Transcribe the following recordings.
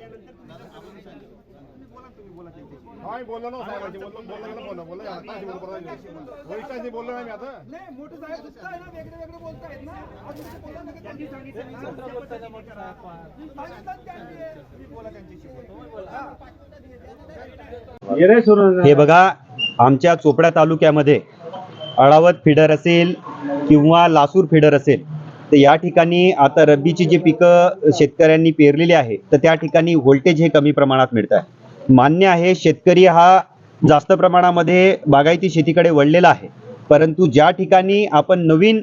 जर काय बोललो ना साहेबांशी बोललो बोललो गेलं बोललो बोललो आता ताशी बोललो वरिष्ठांशी बोललो नाही मी आता नाही मोठे साहेब सुद्धा आहे ना वेगळे वेगळे बोलतायत ना अजून ते बोलला नाही का? त्यांनी सांगितलं ना, आमच्या पद्धतीने करा. सांगितलं त्यांनी. तुम्ही बोला त्यांच्याशी. हा. हे बघा आमच्या चोपडा तालुक्यामध्ये अळावत फिडर असेल किंवा लासूर फिडर असेल तर या ठिकाणी आता रब्बीची जी पिकं शेतकऱ्यांनी पेरलेली आहे तर त्या ठिकाणी व्होल्टेज हे कमी प्रमाणात मिळत आहे. मान्य आहे शेतकरी हा जास्त प्रमाणामध्ये बागायती शेतीकडे वळलेला आहे. परंतु ज्या ठिकाणी आपण नवीन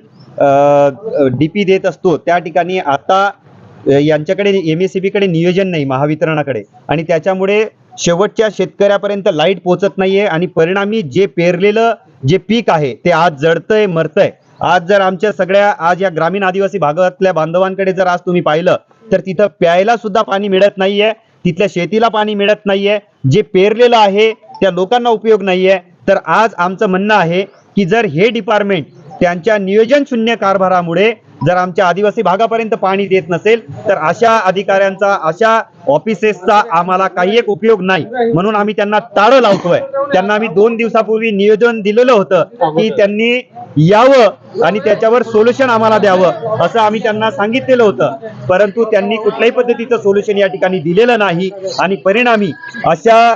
डी पी देत असतो त्या ठिकाणी आता यांच्याकडे एम एस सी बीकडे नियोजन नाही महावितरणाकडे. आणि त्याच्यामुळे शेवटच्या शेतकऱ्यापर्यंत लाइट पोहोचत नाहीये आणि परिणामी जे पेरलेलं जे पीक आहे ते आज जळतंय मरतंय. आज जर आमच्या सगळ्या आज या ग्रामीण आदिवासी भागातल्या बांधवांकडे जर आज तुम्ही पाहिलं तर तिथं प्यायला सुद्धा पाणी मिळत नाहीये तिथल्या शेतीला पाणी मिळत नाहीये जे पेरलेलं आहे त्या लोकांना उपयोग नाहीये. तर आज आमचं म्हणणं आहे की जर हे डिपार्टमेंट त्यांच्या नियोजन शून्य कारभारामुळे जर आमच्या आदिवासी भागापर्यंत पाणी देत नसेल तर अशा अधिकाऱ्यांचा अशा ऑफिसेसचा आम्हाला काही एक उपयोग नाही. म्हणून आम्ही त्यांना टाळं लावतोय. त्यांना आम्ही दोन दिवसापूर्वी नियोजन दिलेलं होतं की त्यांनी यावं आणि त्याच्यावर सोल्युशन आम्हाला द्यावं असं आम्ही त्यांना सांगितलेलं होतं. परंतु त्यांनी कुठल्याही पद्धतीचं सोल्युशन या ठिकाणी दिलेलं नाही आणि परिणामी अशा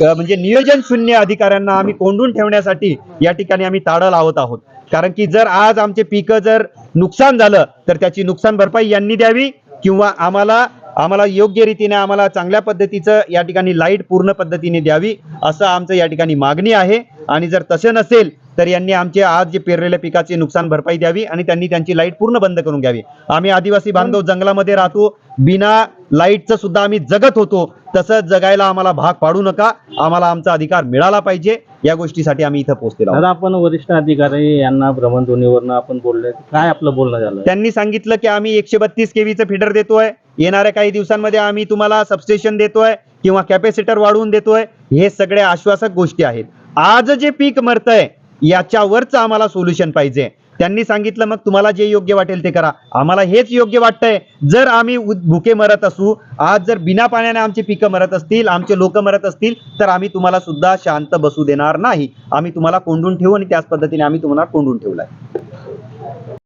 म्हणजे नियोजन शून्य अधिकाऱ्यांना आम्ही कोंडून ठेवण्यासाठी या ठिकाणी आम्ही ताडं लावत आहोत. कारण की जर आज आमचे पिकं जर नुकसान झालं तर त्याची नुकसान भरपाई यांनी द्यावी किंवा आम्हाला आम्हाला योग्य रीतीने आम्हाला चांगल्या पद्धतीचं या ठिकाणी लाइट पूर्ण पद्धतीने द्यावी असं आमचं या ठिकाणी मागणी आहे. आणि जर तसे नसेल तर यांनी आमचे आज जे पेरलेल्या पिकाची नुकसान भरपाई द्यावी आणि त्यांनी त्यांची लाइट पूर्ण बंद करून घ्यावी. आम्ही आदिवासी बांधव जंगलामध्ये राहतो. बिना लाईटचं सुद्धा आम्ही जगत होतो. तसंच जगायला आम्हाला भाग पाडू नका. आम्हाला आमचा अधिकार मिळाला पाहिजे. या गोष्टीसाठी आम्ही इथं पोहोचलेलो. दादा आपण वरिष्ठ अधिकारी यांना भ्रमणध्वनीवरनं आपण बोलले काय आपलं बोलणं झालं? त्यांनी सांगितलं की आम्ही एकशे बत्तीस केवीचं फिडर देतोय. येणाऱ्या काही दिवसांमध्ये आम्ही तुम्हाला सबस्टेशन देतोय किंवा कॅपॅसिटर वाढवून देतोय. हे सगळे आश्वासक गोष्टी आहेत. आज जे पीक मरतंय याच्यावरच आम्हाला सोल्युशन पाहिजे. त्यांनी सांगितलं मग तुम्हाला जे योग्य वाटेल ते करा. आम्हाला हेच योग्य वाटतंय. जर आम्ही भुके मरत असू आज जर बिना पाण्याने आमची पिकं मरत असतील आमचे लोक मरत असतील तर आम्ही तुम्हाला सुद्धा शांत बसू देणार नाही. आम्ही तुम्हाला कोंडून ठेवू आणि त्याच पद्धतीने आम्ही तुम्हाला कोंडून ठेवलाय.